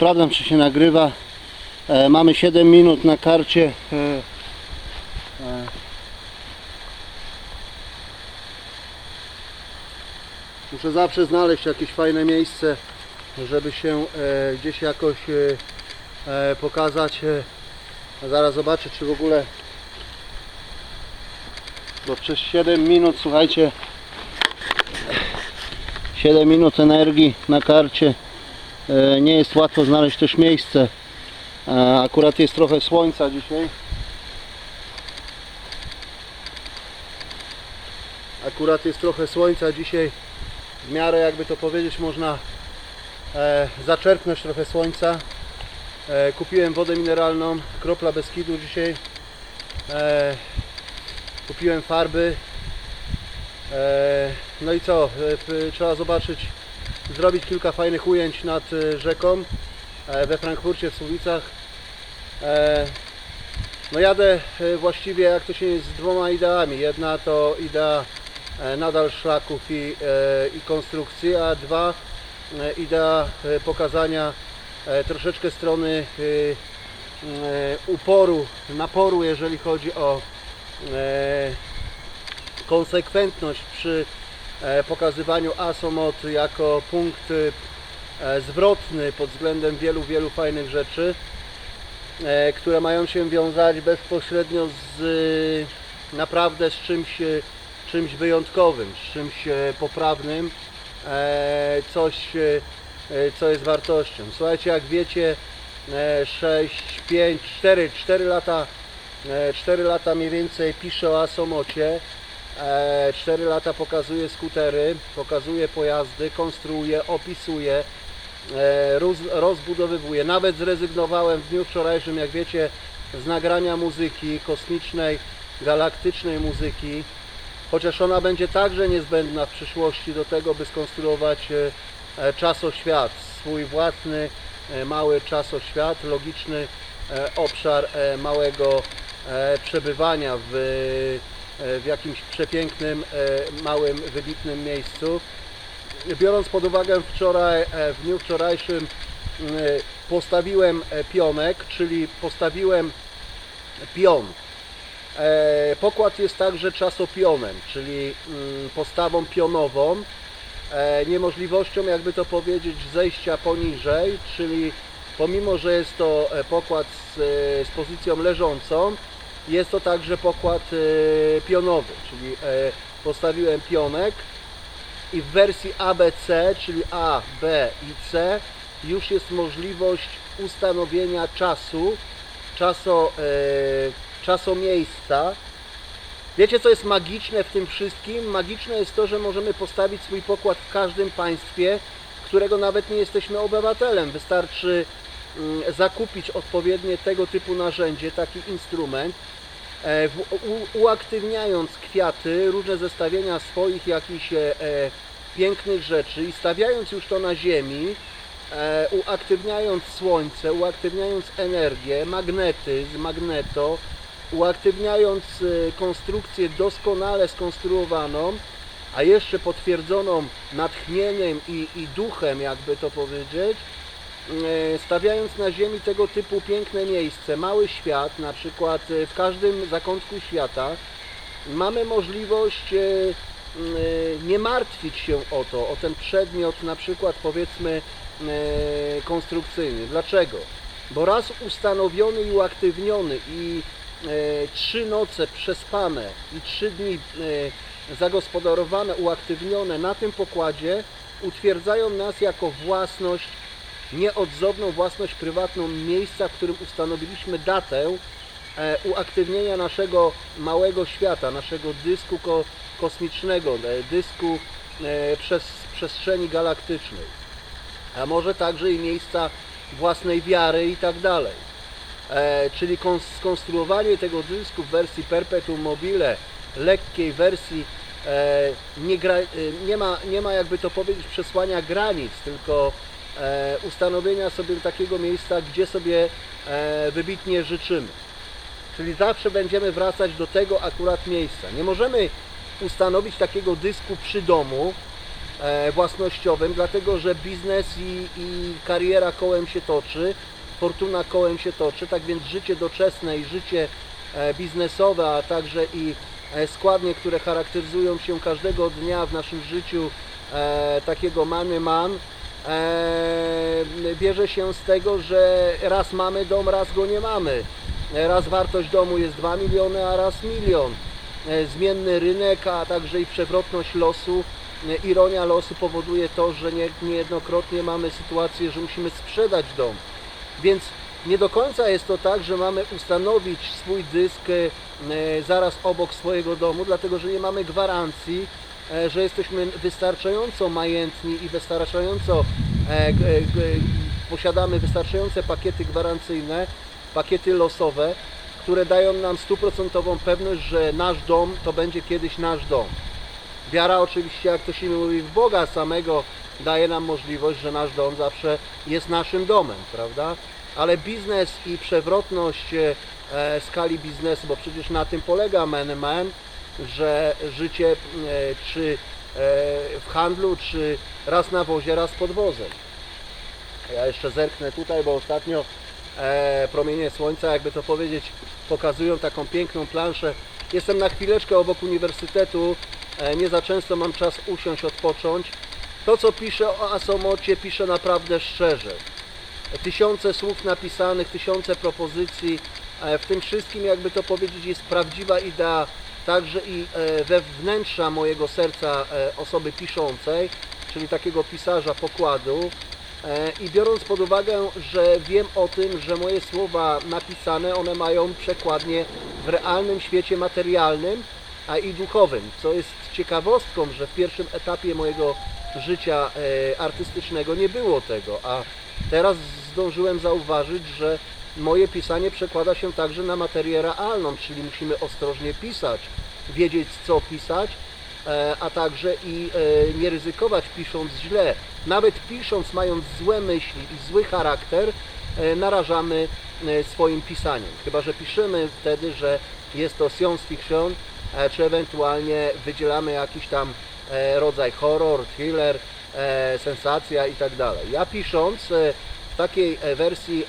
sprawdzam czy się nagrywa. E, mamy 7 minut na karcie. E, e. Muszę zawsze znaleźć jakieś fajne miejsce, żeby się e, gdzieś jakoś e, e, pokazać. E, zaraz zobaczę czy w ogóle bo przez 7 minut słuchajcie 7 minut energii na karcie nie jest łatwo znaleźć też miejsce. E, akurat jest trochę słońca dzisiaj. Akurat jest trochę słońca dzisiaj. W miarę jakby to powiedzieć można e, zaczerpnąć trochę słońca. E, kupiłem wodę mineralną kropla Beskidu dzisiaj. E, kupiłem farby. E, no i co? E, trzeba zobaczyć zrobić kilka fajnych ujęć nad e, rzeką e, we Frankfurcie w Słubicach. E, no jadę właściwie jak to się jest z dwoma ideami. Jedna to idea nadal szlaków i, i konstrukcji a dwa idea pokazania troszeczkę strony uporu, naporu jeżeli chodzi o konsekwentność przy pokazywaniu ASOMOT jako punkt e, zwrotny pod względem wielu, wielu fajnych rzeczy, e, które mają się wiązać bezpośrednio z e, naprawdę z czymś, e, czymś wyjątkowym, z czymś e, poprawnym, e, coś, e, e, co jest wartością. Słuchajcie, jak wiecie, e, 6, 5, 4, 4 lata, 4 lata mniej więcej piszę o Asomocie. 4 lata pokazuję skutery, pokazuję pojazdy, konstruuję, opisuję, e, roz, rozbudowywuję. Nawet zrezygnowałem w dniu wczorajszym, jak wiecie, z nagrania muzyki kosmicznej, galaktycznej muzyki, chociaż ona będzie także niezbędna w przyszłości do tego, by skonstruować e, e, czasoświat, swój własny e, mały czasoświat, logiczny e, obszar e, małego e, przebywania w, e, w jakimś przepięknym, e, małym, wybitnym miejscu. Biorąc pod uwagę wczoraj, e, w dniu wczorajszym e, postawiłem e, pionek, czyli postawiłem pion. E, Pokład jest także czasopionem, czyli postawą pionową, e, niemożliwością, jakby to powiedzieć, zejścia poniżej, czyli pomimo, że jest to e, pokład z, e, z pozycją leżącą, jest to także pokład e, pionowy, czyli e, postawiłem pionek i w wersji ABC, czyli A, B i C już jest możliwość ustanowienia czasu, czaso, e, czasomiejsca. Wiecie co jest magiczne w tym wszystkim? Magiczne jest to, że możemy postawić swój pokład w każdym państwie, którego nawet nie jesteśmy obywatelem. Wystarczy mm, zakupić odpowiednie tego typu narzędzie, taki instrument, uaktywniając kwiaty, różne zestawienia swoich jakichś e, e, pięknych rzeczy i stawiając już to na ziemi, e, uaktywniając słońce, uaktywniając energię, magnetyzm, magneto, uaktywniając e, konstrukcję doskonale skonstruowaną, a jeszcze potwierdzoną natchnieniem i, i duchem, jakby to powiedzieć, e, stawiając na ziemi tego typu piękne miejsce, mały świat, na przykład e, w każdym zakątku świata, mamy możliwość e, e, nie martwić się o to, o ten przedmiot na przykład powiedzmy e, konstrukcyjny. Dlaczego? Bo raz ustanowiony i uaktywniony i e, trzy noce przespane i trzy dni e, zagospodarowane, uaktywnione na tym pokładzie utwierdzają nas jako własność, nieodzowną własność prywatną miejsca, w którym ustanowiliśmy datę e, uaktywnienia naszego małego świata, naszego dysku ko kosmicznego, e, dysku e, przez przestrzeni galaktycznej, a może także i miejsca własnej wiary i tak dalej. Czyli kon- skonstruowanie tego dysku w wersji Perpetuum mobile, lekkiej wersji, nie, gra, nie, ma, nie ma jakby to powiedzieć przesłania granic, tylko ustanowienia sobie takiego miejsca, gdzie sobie e, wybitnie życzymy. Czyli zawsze będziemy wracać do tego akurat miejsca. Nie możemy ustanowić takiego dysku przy domu, e, własnościowym, dlatego że biznes i, i kariera kołem się toczy, fortuna kołem się toczy, tak więc życie doczesne i życie e, biznesowe, a także i e, składnie, które charakteryzują się każdego dnia w naszym życiu e, takiego money man, e, bierze się z tego, że raz mamy dom, raz go nie mamy. E, Raz wartość domu jest 2 miliony, a raz milion. E, Zmienny rynek, a także i przewrotność losu, ironia losu powoduje to, że nie, niejednokrotnie mamy sytuację, że musimy sprzedać dom. Więc nie do końca jest to tak, że mamy ustanowić swój dysk zaraz obok swojego domu, dlatego że nie mamy gwarancji, że jesteśmy wystarczająco majętni i wystarczająco e, g- posiadamy wystarczające pakiety gwarancyjne, pakiety losowe, które dają nam stuprocentową pewność, że nasz dom to będzie kiedyś nasz dom. Wiara oczywiście, jak to się mówi, w Boga samego daje nam możliwość, że nasz dom zawsze jest naszym domem, prawda? Ale biznes i przewrotność e, e, skali biznesu, bo przecież na tym polega man, że życie e, czy e, w handlu, czy raz na wozie, raz pod wozem. Ja jeszcze zerknę tutaj, bo ostatnio e, promienie słońca, jakby to powiedzieć, pokazują taką piękną planszę. Jestem na chwileczkę obok uniwersytetu, nie za często mam czas usiąść, odpocząć. To, co piszę o Asomocie, piszę naprawdę szczerze. Tysiące słów napisanych, tysiące propozycji. W tym wszystkim, jakby to powiedzieć, jest prawdziwa idea także i e, we wnętrza mojego serca e, osoby piszącej, czyli takiego pisarza pokładu. E, I biorąc pod uwagę, że wiem o tym, że moje słowa napisane, one mają przekładnie w realnym świecie materialnym, a i duchowym, co jest ciekawostką, że w pierwszym etapie mojego życia artystycznego nie było tego, a teraz zdążyłem zauważyć, że moje pisanie przekłada się także na materię realną, czyli musimy ostrożnie pisać, wiedzieć co pisać, e, a także i e, nie ryzykować pisząc źle. Nawet pisząc, mając złe myśli i zły charakter, e, narażamy swoim pisaniem. Chyba, że piszemy wtedy, że jest to science fiction, czy ewentualnie wydzielamy jakiś tam rodzaj horror, thriller, sensacja i tak dalej. Ja pisząc w takiej wersji